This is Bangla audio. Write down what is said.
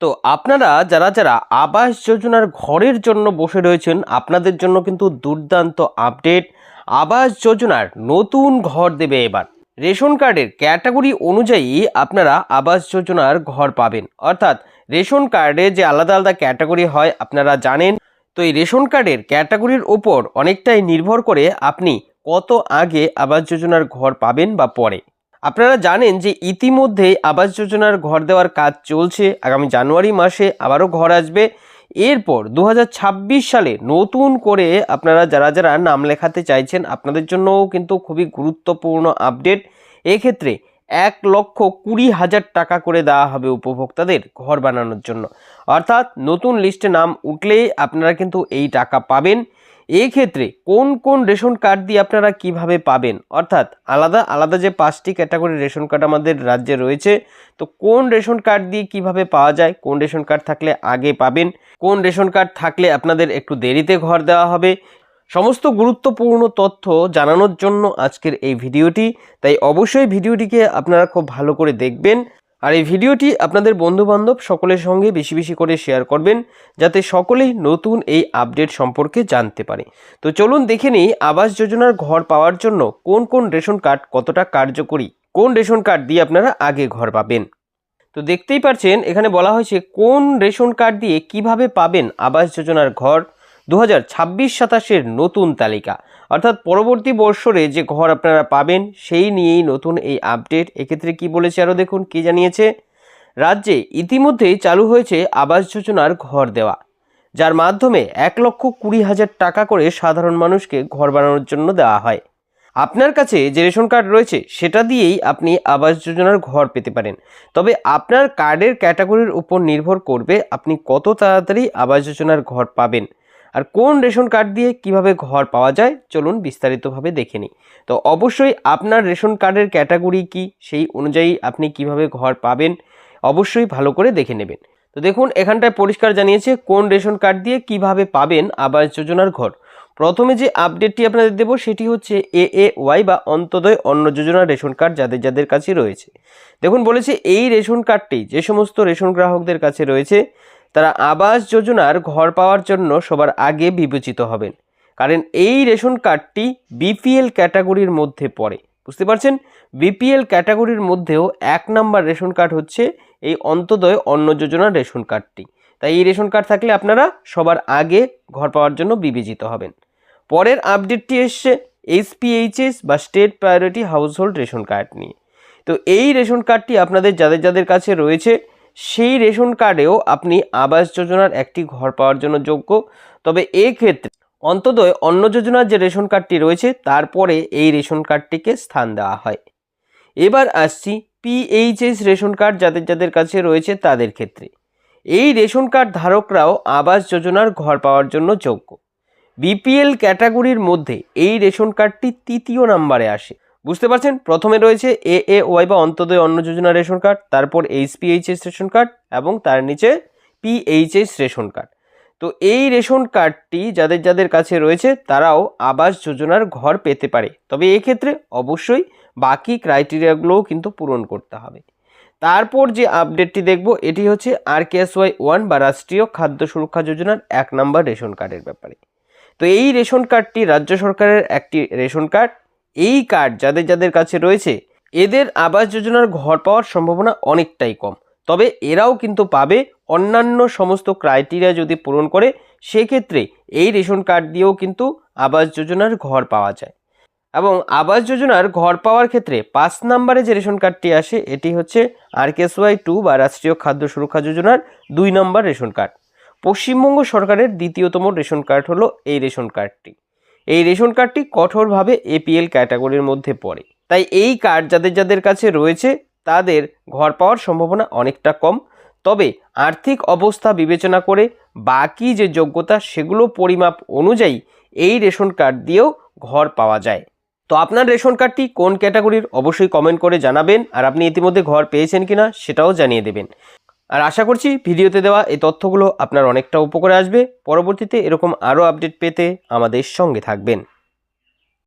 তো আপনারা যারা যারা আবাস যোজনার ঘরের জন্য বসে রয়েছেন, আপনাদের জন্য কিন্তু দুর্দান্ত আপডেট। আবাস যোজনার নতুন ঘর দেবে এবার। রেশন কার্ডের ক্যাটাগরি অনুযায়ী আপনারা আবাস যোজনার ঘর পাবেন। অর্থাৎ রেশন কার্ডে যে আলাদা আলাদা ক্যাটাগরি হয়, আপনারা জানেন। তো এই রেশন কার্ডের ক্যাটাগরির ওপর অনেকটাই নির্ভর করে আপনি কত আগে আবাস যোজনার ঘর পাবেন বা পরে। আপনারা জানেন যে ইতিমধ্যে আবাস যোজনার ঘর দেওয়ার কাজ চলছে। আগামী জানুয়ারি মাসে আবারও ঘর আসবে। এরপর দু হাজার ছাব্বিশ সালে নতুন করে আপনারা যারা যারা নাম লেখাতে চাইছেন, আপনাদের জন্যও কিন্তু খুবই গুরুত্বপূর্ণ আপডেট। এক্ষেত্রে এক লক্ষ কুড়ি হাজার টাকা করে দেওয়া হবে উপভোক্তাদের ঘর বানানোর জন্য। অর্থাৎ নতুন লিস্টে নাম উঠলেই আপনারা কিন্তু এই টাকা পাবেন। এই ক্ষেত্রে কোন কোন রেশন কার্ড দিয়ে আপনারা কীভাবে পাবেন? অর্থাৎ আলাদা আলাদা যে পাঁচটি ক্যাটাগরি রেশন কার্ড আমাদের রাজ্যে রয়েছে, তো কোন রেশন কার্ড দিয়ে কীভাবে পাওয়া যায়? কোন রেশন কার্ড থাকলে আগে পাবেন? কোন রেশন কার্ড থাকলে আপনাদের একটু দেরিতে ঘর দেওয়া হবে? সমস্ত গুরুত্বপূর্ণ তথ্য জানানোর জন্য আজকের এই ভিডিওটি। তাই অবশ্যই ভিডিওটিকে আপনারা খুব ভালো করে দেখবেন। আর এই ভিডিওটি আপনাদের বন্ধুবান্ধব সকলের সঙ্গে বেশি বেশি করে শেয়ার করবেন, যাতে সকলেই নতুন এই আপডেট সম্পর্কে জানতে পারে। তো চলুন দেখে নিই আবাস যোজনার ঘর পাওয়ার জন্য কোন কোন রেশন কার্ড কতটা কার্যকরী, কোন রেশন কার্ড দিয়ে আপনারা আগে ঘর পাবেন। তো দেখতেই পাচ্ছেন এখানে বলা হয়েছে কোন রেশন কার্ড দিয়ে কীভাবে পাবেন আবাস যোজনার ঘর দু হাজার ছাব্বিশ সাতাশের নতুন তালিকা। অর্থাৎ পরবর্তী বৎসরে যে ঘর আপনারা পাবেন, সেই নিয়েই নতুন এই আপডেট। এক্ষেত্রে কি বলেছে আরও দেখুন, কি জানিয়েছে? রাজ্যে ইতিমধ্যেই চালু হয়েছে আবাস যোজনার ঘর দেওয়া, যার মাধ্যমে এক লক্ষ কুড়ি হাজার টাকা করে সাধারণ মানুষকে ঘর বানানোর জন্য দেওয়া হয়। আপনার কাছে যে রেশন কার্ড রয়েছে, সেটা দিয়েই আপনি আবাস যোজনার ঘর পেতে পারেন। তবে আপনার কার্ডের ক্যাটাগরির উপর নির্ভর করবে আপনি কত তাড়াতাড়ি আবাস যোজনার ঘর পাবেন। আর কোন রেশন কার্ড দিয়ে কীভাবে ঘর পাওয়া যায়, চলুন বিস্তারিতভাবে দেখে নিই। তো অবশ্যই আপনার রেশন কার্ডের ক্যাটাগরি কি, সেই অনুযায়ী আপনি কীভাবে ঘর পাবেন, অবশ্যই ভালো করে দেখে নেবেন। তো দেখুন, এখানটায় পরিষ্কার জানিয়েছে কোন রেশন কার্ড দিয়ে কীভাবে পাবেন আবাস যোজনার ঘর। প্রথমে যে আপডেটটি আপনাদের দেবো, সেটি হচ্ছে এ এ ওয়াই বা অন্তদয় অন্ন যোজনার রেশন কার্ড যাদের যাদের কাছে রয়েছে। দেখুন, বলেছে এই রেশন কার্ডটি যে সমস্ত রেশন গ্রাহকদের কাছে রয়েছে তারা আবাস যোজনার ঘর পাওয়ার জন্য সবার আগে বিবেচিত হবেন। কারণ এই রেশন কার্ডটি বিপিএল ক্যাটাগরির মধ্যে পড়ে। বুঝতে পারছেন? বিপিএল ক্যাটাগরির মধ্যেও এক নাম্বার রেশন কার্ড হচ্ছে এই অন্তদয় অন্ন যোজনার রেশন কার্ডটি। তাই এই রেশন কার্ড থাকলে আপনারা সবার আগে ঘর পাওয়ার জন্য বিবেচিত হবেন। পরের আপডেটটি এসছে এইচপিএইচএস বা state priority household ration card নিয়ে। তো এই রেশন কার্ডটি আপনাদের, যাদের যাদের কাছে রয়েছে সেই রেশন কার্ডেও আপনি আবাস যোজনার একটি ঘর পাওয়ার জন্য যোগ্য। তবে ক্ষেত্রে অন্তদয় অন্ন যোজনার যে রেশন কার্ডটি রয়েছে, তারপরে এই রেশন কার্ডটিকে স্থান দেওয়া হয়। এবার আসছি পিএইচএস রেশন কার্ড যাদের যাদের কাছে রয়েছে তাদের ক্ষেত্রে। এই রেশন কার্ড ধারকরাও আবাস যোজনার ঘর পাওয়ার জন্য যোগ্য। বিপিএল ক্যাটাগরির মধ্যে এই রেশন কার্ডটি তৃতীয় নাম্বারে আসে। বুঝতে পারছেন? প্রথমে রয়েছে এ এ ওয়াই বা অন্তদয় অন্ন যোজনা রেশন কার্ড, তারপর এইচ এইচপিএইচএস রেশন কার্ড এবং তার নিচে পিএইচএস রেশন কার্ড। তো এই রেশন কার্ডটি যাদের যাদের কাছে রয়েছে, তারাও আবাস যোজনার ঘর পেতে পারে। তবে এক্ষেত্রে অবশ্যই বাকি ক্রাইটেরিয়াগুলোও কিন্তু পূরণ করতে হবে। তারপর যে আপডেটটি দেখব, এটি হচ্ছে আর ওয়াই ওয়ান বা রাষ্ট্রীয় খাদ্য সুরক্ষা যোজনার এক নম্বর রেশন কার্ডের ব্যাপারে। তো এই রেশন কার্ডটি রাজ্য সরকারের একটি রেশন কার্ড এই কার্ড যাদের যাদের কাছে রয়েছে, এদের আবাস যোজনার ঘর পাওয়ার সম্ভাবনা অনেকটাই কম। তবে এরাও কিন্তু পাবে অন্যান্য সমস্ত ক্রাইটেরিয়া যদি পূরণ করে, সেক্ষেত্রে এই রেশন কার্ড দিয়েও কিন্তু আবাস যোজনার ঘর পাওয়া যায়। এবং আবাস যোজনার ঘর পাওয়ার ক্ষেত্রে পাঁচ নম্বরে যে রেশন কার্ডটি আসে, এটি হচ্ছে আরকেএসওয়াই টু বা রাষ্ট্রীয় খাদ্য সুরক্ষা যোজনার দুই নম্বর রেশন কার্ড। পশ্চিমবঙ্গ সরকারের দ্বিতীয়তম রেশন কার্ড হলো এই রেশন কার্ডটি। এই রেশন কার্ডটি কঠোরভাবে এপিএল ক্যাটাগরির মধ্যে পড়ে। তাই এই কার্ড যাদের যাদের কাছে রয়েছে, তাদের ঘর পাওয়ার সম্ভাবনা অনেকটা কম। তবে আর্থিক অবস্থা বিবেচনা করে বাকি যে যোগ্যতা, সেগুলো পরিমাপ অনুযায়ী এই রেশন কার্ড দিয়েও ঘর পাওয়া যায়। তো আপনার রেশন কার্ডটি কোন ক্যাটাগরির, অবশ্যই কমেন্ট করে জানাবেন। আর আপনি ইতিমধ্যে ঘর পেয়েছেন কিনা, সেটাও জানিয়ে দেবেন। আর আশা করছি ভিডিওতে দেওয়া এই তথ্যগুলো আপনার অনেকটা উপকারে আসবে। পরবর্তীতে এরকম আরও আপডেট পেতে আমাদের সঙ্গে থাকবেন।